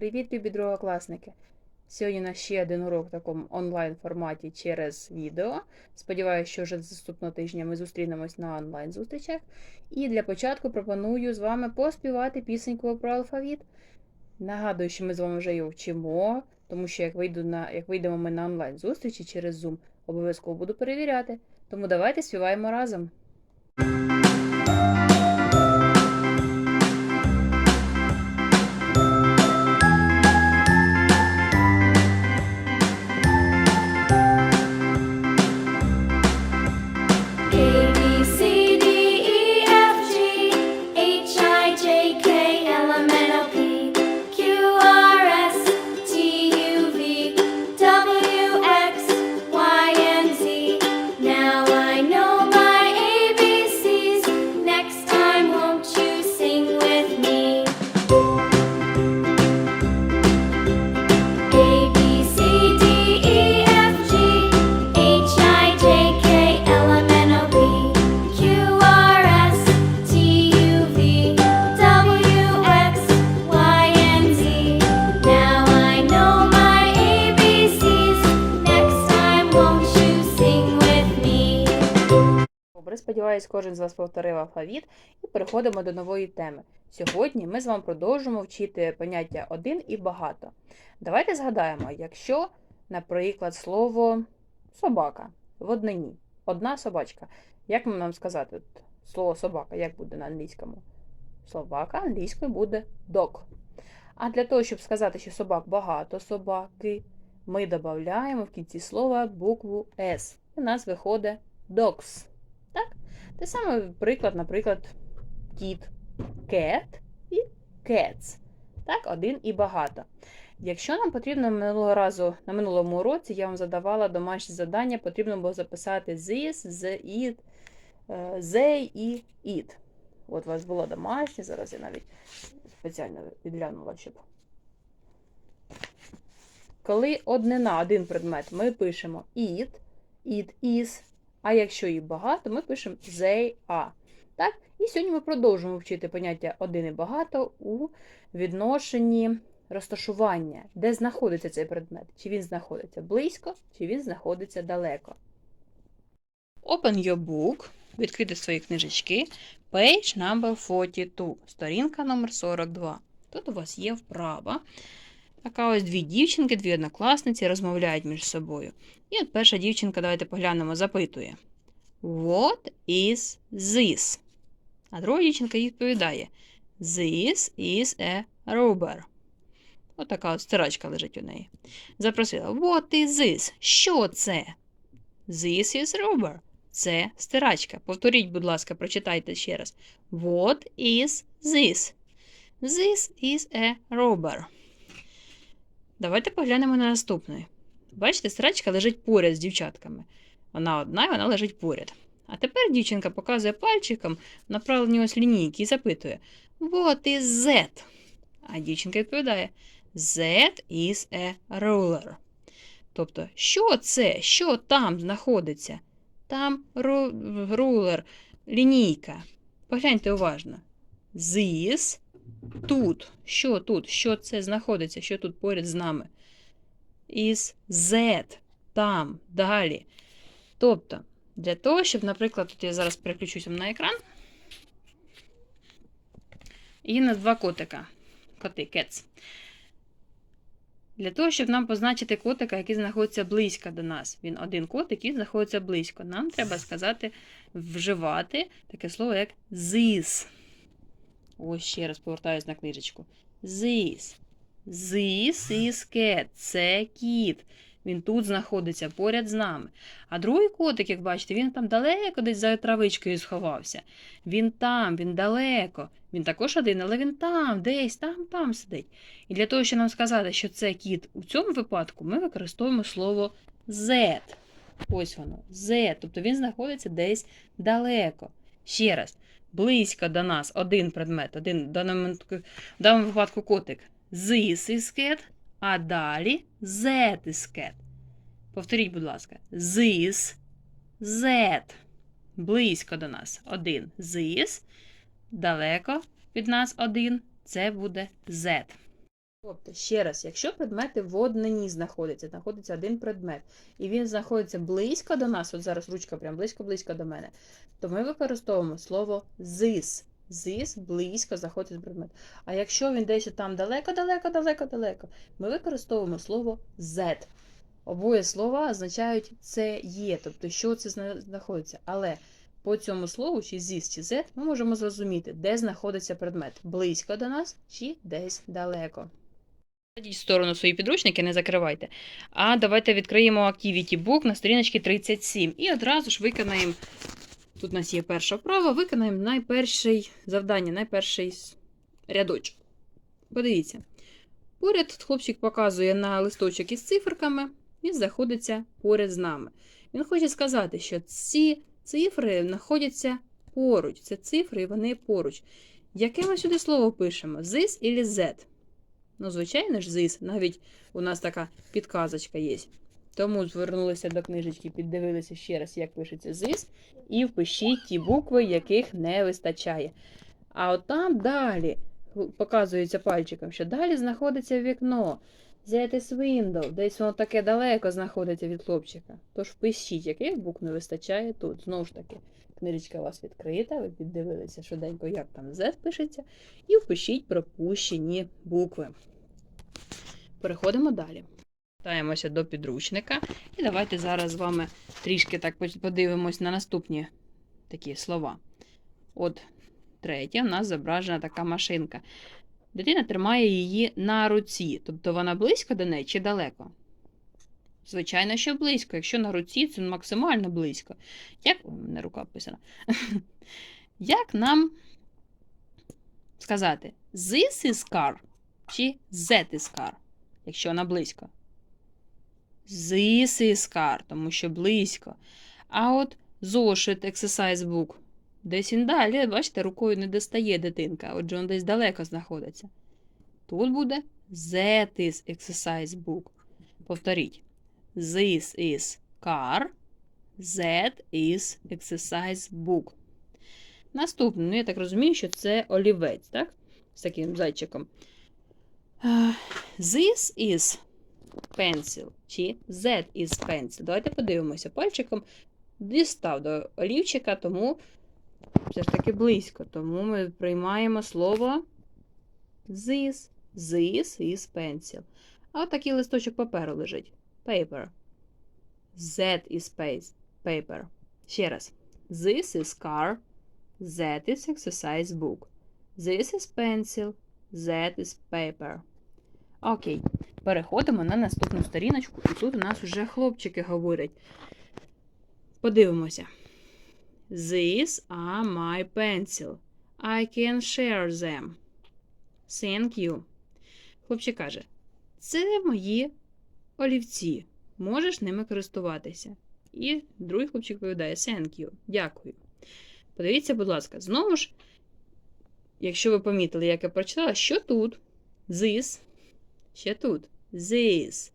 Привіт, любі другокласники! Сьогодні у нас ще один урок в такому онлайн форматі через відео. Сподіваюся, що вже наступного тижня ми зустрінемось на онлайн зустрічах. І для початку пропоную з вами поспівати пісеньку про алфавіт. Нагадую, що ми з вами вже його вчимо, тому що як, вийду на, як вийдемо ми на онлайн зустрічі через Zoom, обов'язково буду перевіряти. Тому давайте співаємо разом. Кожен з вас повторив алфавіт і переходимо до нової теми. Сьогодні ми з вами продовжимо вчити поняття один і багато. Давайте згадаємо, якщо, наприклад, слово собака в однині, одна собачка. Як ми нам сказати слово собака, як буде на англійському? Собака англійською буде dog. А для того, щоб сказати, що собак багато собаки, ми додаємо в кінці слова букву S. І у нас виходить dogs. Так? Те саме приклад, наприклад, кіт, cat і cats. Так, один і багато. Якщо нам потрібно минулого разу, на минулому уроці я вам задавала домашнє завдання, потрібно було записати this, the, it, е, they і it. От у вас було домашнє, зараз я навіть спеціально відглянула, щоб. Коли однина, один предмет, ми пишемо it, it is, а якщо їх багато, ми пишемо they are. Так? І сьогодні ми продовжуємо вчити поняття один і багато у відношенні розташування, де знаходиться цей предмет. Чи він знаходиться близько, чи він знаходиться далеко. Open your book, відкрити свої книжечки. Page number 42, сторінка номер 42. Тут у вас є вправа. Така ось дві дівчинки, дві однокласниці розмовляють між собою. І от перша дівчинка, давайте поглянемо, запитує: What is this? А друга дівчинка їй відповідає: This is a rubber. Отака от стирачка лежить у неї. Запросила: What is this? Що це? This is rubber. Це стирачка. Повторіть, будь ласка, прочитайте ще раз. What is this? This is a rubber. Давайте поглянемо на наступний. Бачите, стирачка лежить поряд з дівчатками. Вона одна і вона лежить поряд. А тепер дівчинка показує пальчиком направлені ось лінійки і запитує: What is that? А дівчинка відповідає: That is a ruler. Тобто, що це? Що там знаходиться? Там ру- рулер, лінійка. Погляньте уважно. This тут. Що тут? Що це знаходиться? Що тут поряд з нами? Is Z. Там, далі. Тобто, для того, щоб, наприклад, тут я зараз переключуся на екран. І на два котика. Коти, cats. Для того, щоб нам позначити котика, який знаходиться близько до нас. Він один котик, який знаходиться близько. Нам треба сказати, вживати таке слово, як this. Ось ще раз повертаюсь на книжечку. This. This is cat. Це кіт. Він тут знаходиться поряд з нами. А другий котик, як бачите, він там далеко десь за травичкою сховався. Він там, він далеко. Він також один, але він там, десь, там, там сидить. І для того, щоб нам сказати, що це кіт у цьому випадку, ми використовуємо слово Z. Ось воно, Z. Тобто він знаходиться десь далеко. Ще раз, близько до нас один предмет, один в даному, в даному випадку котик. This is cat, а далі that is cat. Повторіть, будь ласка, this, that. Близько до нас один this, далеко від нас один. Це буде Z. Тобто, ще раз, якщо предмети в однині знаходяться, знаходиться один предмет, і він знаходиться близько до нас, от зараз ручка прям близько-близько до мене, то ми використовуємо слово this. This близько знаходиться предмет. А якщо він десь там далеко, далеко, далеко, далеко, ми використовуємо слово that. Обоє слова означають це є, тобто що це знаходиться. Але по цьому слову, чи this, чи that, ми можемо зрозуміти, де знаходиться предмет близько до нас чи десь далеко. Кладіть в сторону свої підручники, не закривайте. А давайте відкриємо Activity Book на сторіночці 37 і одразу ж виконаємо. Тут у нас є перша вправа, виконаємо найперший завдання, найперший рядочок. Подивіться. Поряд хлопчик показує на листочок із циферками, він знаходиться поряд з нами. Він хоче сказати, що ці цифри знаходяться поруч. Це цифри, і вони поруч. Яке ми сюди слово пишемо? This или Z? Ну, звичайно ж, this. Навіть у нас така підказочка є. Тому звернулися до книжечки, піддивилися ще раз, як пишеться this, і впишіть ті букви, яких не вистачає. А от там далі показується пальчиком, що далі знаходиться вікно. That is window. Десь воно таке далеко знаходиться від хлопчика. Тож впишіть, яких букв не вистачає тут. Знову ж таки, книжечка у вас відкрита, ви піддивилися швиденько, як там Z пишеться, і впишіть пропущені букви. Переходимо далі. Вертаємося до підручника. І давайте зараз з вами трішки так подивимось на наступні такі слова. От третє, у нас зображена така машинка. Дитина тримає її на руці, тобто вона близько до неї чи далеко? Звичайно, що близько. Якщо на руці, це максимально близько. Як О, в мене рука вписана? Як нам сказати this is car чи that is car, якщо вона близько? This is car, тому що близько. А от зошит, exercise book. Десь він далі, бачите, рукою не достає дитинка, отже, він десь далеко знаходиться. Тут буде that is exercise book. Повторіть. This is car. That is exercise book. Наступне, ну я так розумію, що це олівець, так? З таким зайчиком. Ah, This is pencil. Чи that is pencil. Давайте подивимося. Пальчиком дістав до олівчика, тому все ж таки близько. Тому ми приймаємо слово this. This is pencil. А такий листочок паперу лежить. Paper. That is. Paper. Ще раз. This is car. That is exercise book. This is pencil. That is paper. Окей. Переходимо на наступну сторіночку, і тут у нас вже хлопчики говорять. Подивимося. These are my pencil. I can share them. Thank you. Хлопчик каже: Це мої олівці. Можеш ними користуватися. І другий хлопчик відповідає: Thank you. Дякую. Подивіться, будь ласка, знову ж, якщо ви помітили, як я прочитала, що тут? This. Ще тут. This.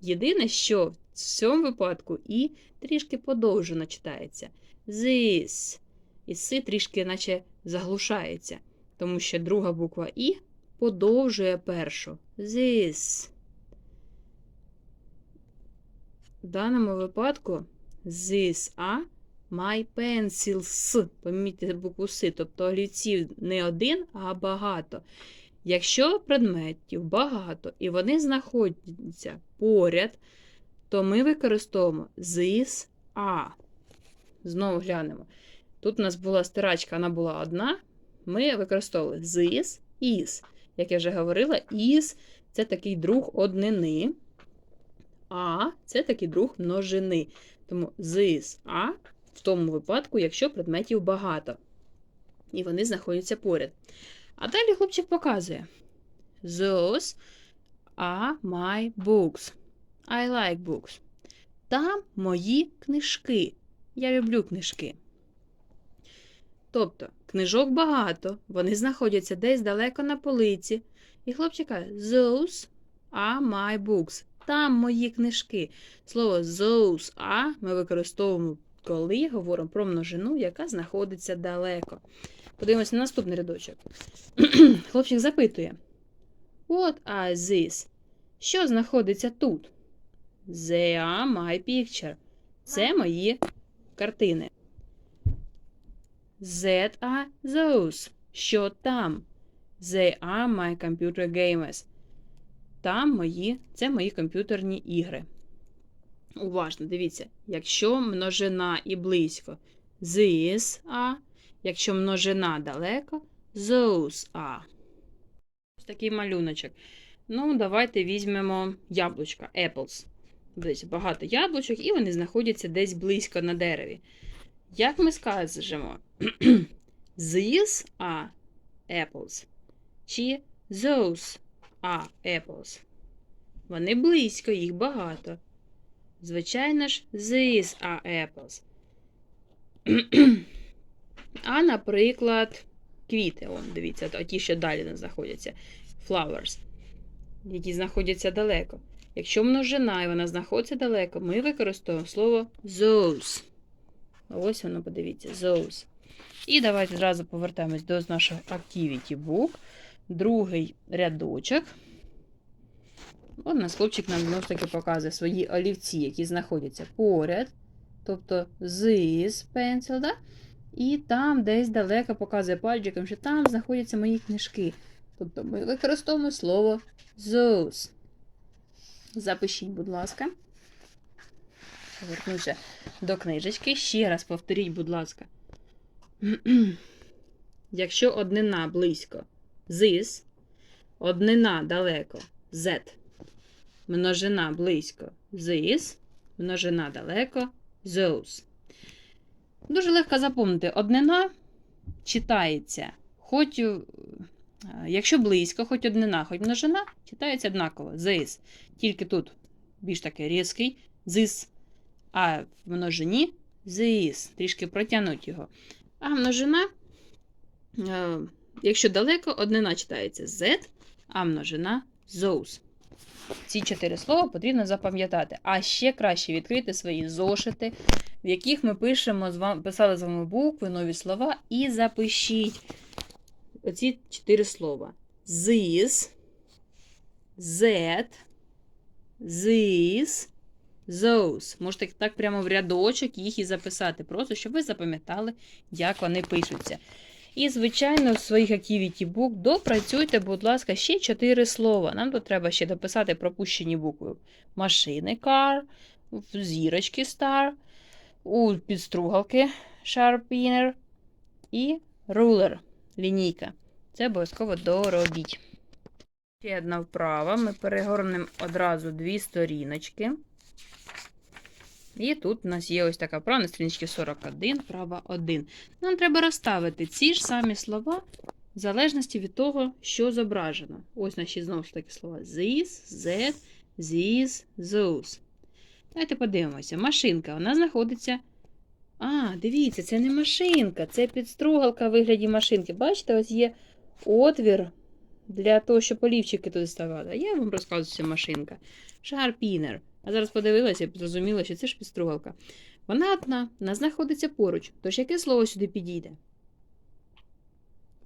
Єдине, що в цьому випадку і трішки подовжено читається. This. І си трішки наче заглушається, тому що друга буква І подовжує першу. This. В даному випадку this are my pencils. Помітьте букву С, тобто олівців не один, а багато. Якщо предметів багато і вони знаходяться поряд, то ми використовуємо this are. Знову глянемо. Тут у нас була стирачка, вона була одна. Ми використовували this, is. Як я вже говорила, is це такий друг однини, а це такий друг множини. Тому this are в тому випадку, якщо предметів багато. І вони знаходяться поряд. А далі хлопчик показує: Those are my books. I like books. Там мої книжки. Я люблю книжки. Тобто, книжок багато, вони знаходяться десь далеко на полиці. І хлопчик каже, Those are my books. Там мої книжки. Слово those are ми використовуємо, коли говоримо про множину, яка знаходиться далеко. Подивимося на наступний рядочок. Хлопчик запитує: What are these? Що знаходиться тут? They are my picture. Це мої картини. That are those. Що там? They are my computer games. Там мої, це мої комп'ютерні ігри. Уважно, дивіться, якщо множина і близько, these are, якщо множина далеко, those are. Ось такий малюночок. Ну, давайте візьмемо яблучка, apples. Десь багато яблучок, і вони знаходяться десь близько на дереві. Як ми скажемо? These are apples. Чи those are apples? Вони близько, їх багато. Звичайно ж, these are apples. а, наприклад, квіти. Вон, дивіться, ті, що далі не знаходяться. Flowers, які знаходяться далеко. Якщо множина і вона знаходиться далеко, ми використовуємо слово those. Ось воно, подивіться, those. І давайте зразу повертаємось до нашого Activity Book. Другий рядочок. От у нас хлопчик нам знову ж таки показує свої олівці, які знаходяться поряд. Тобто this pencil, да? І там десь далеко показує пальчиком, що там знаходяться мої книжки. Тобто ми використовуємо слово those. Запишіть, будь ласка. Повернуся до книжечки. Ще раз повторіть, будь ласка. Якщо однина близько this, однина далеко z, множина близько this, множина далеко those. Дуже легко запомнити. Однина читається, хоч, е, якщо близько, хоч однина, хоч множина, читається однаково. This. Тільки тут більш таки різкий this, а в множині this. Трішки протягнуть його. А множина, е, якщо далеко, однина читається z, а множина those. Ці чотири слова потрібно запам'ятати. А ще краще відкрити свої зошити, в яких ми пишемо з вами, писали з вами букви, нові слова, і запишіть оці чотири слова: this, that, this, those. Можете так прямо в рядочок їх і записати, просто щоб ви запам'ятали, як вони пишуться. І, звичайно, в своїх Activity Book допрацюйте, будь ласка, ще чотири слова. Нам тут треба ще дописати пропущені букви. Машини car, в зірочки star, у підстругалки sharpener і ruler лінійка. Це обов'язково доробіть. Ще одна вправа. Ми перегорнемо одразу дві сторіночки. І тут у нас є ось така вправа на сторіночці 41, права 1. Нам треба розставити ці ж самі слова в залежності від того, що зображено. Ось наші знову ж таки слова: this, that, these, those. Давайте подивимося. Машинка, вона знаходиться. А, дивіться, це не машинка, це підстругалка в вигляді машинки. Бачите, ось є отвір для того, щоб олівчики туди ставати. Я вам розказую, це машинка. Шарпінер. А зараз подивилася і зрозуміла, що це ж підстругалка. Вона одна, вона знаходиться поруч. Тож яке слово сюди підійде?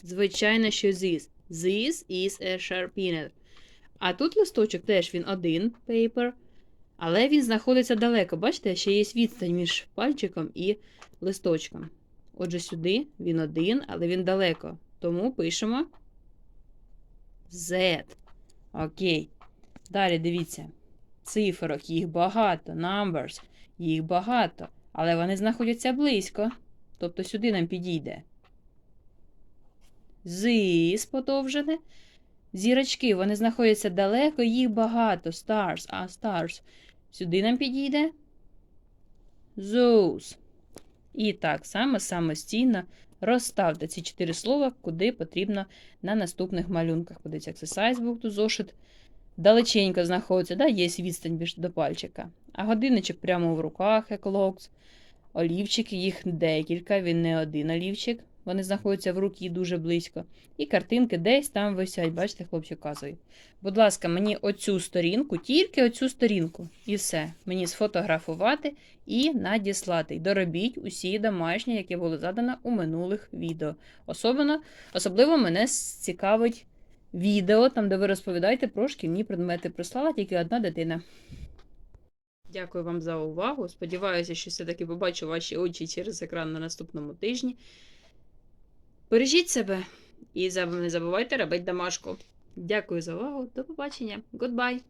Звичайно, що this. This is a sharpener. А тут листочок теж він один paper, але він знаходиться далеко. Бачите, ще є відстань між пальчиком і листочком. Отже, сюди він один, але він далеко. Тому пишемо Z. Окей. Далі дивіться. Циферок, їх багато. Numbers, їх багато. Але вони знаходяться близько. Тобто сюди нам підійде. This подовжене. Зірочки, вони знаходяться далеко, їх багато. Stars, а stars. Сюди нам підійде. Those. І так само самостійно розставте ці чотири слова, куди потрібно на наступних малюнках. Подивіться, exercise book, тут зошит далеченько знаходиться, да, є відстань більш до пальчика. А годинничок прямо в руках, еколокс. Олівчики, їх декілька, він не один олівчик. Вони знаходяться в руці дуже близько. І картинки десь там висять. Бачите, хлопчик казує. Будь ласка, мені оцю сторінку, тільки оцю сторінку. І все. Мені сфотографувати і надіслати. І доробіть усі домашні, які були задано у минулих відео. Особливо, особливо мене цікавить відео, там, де ви розповідаєте про шкільні предмети. Прислала тільки одна дитина. Дякую вам за увагу. Сподіваюся, що все-таки побачу ваші очі через екран на наступному тижні. Бережіть себе і не забувайте робити домашку. Дякую за увагу. До побачення. Goodbye!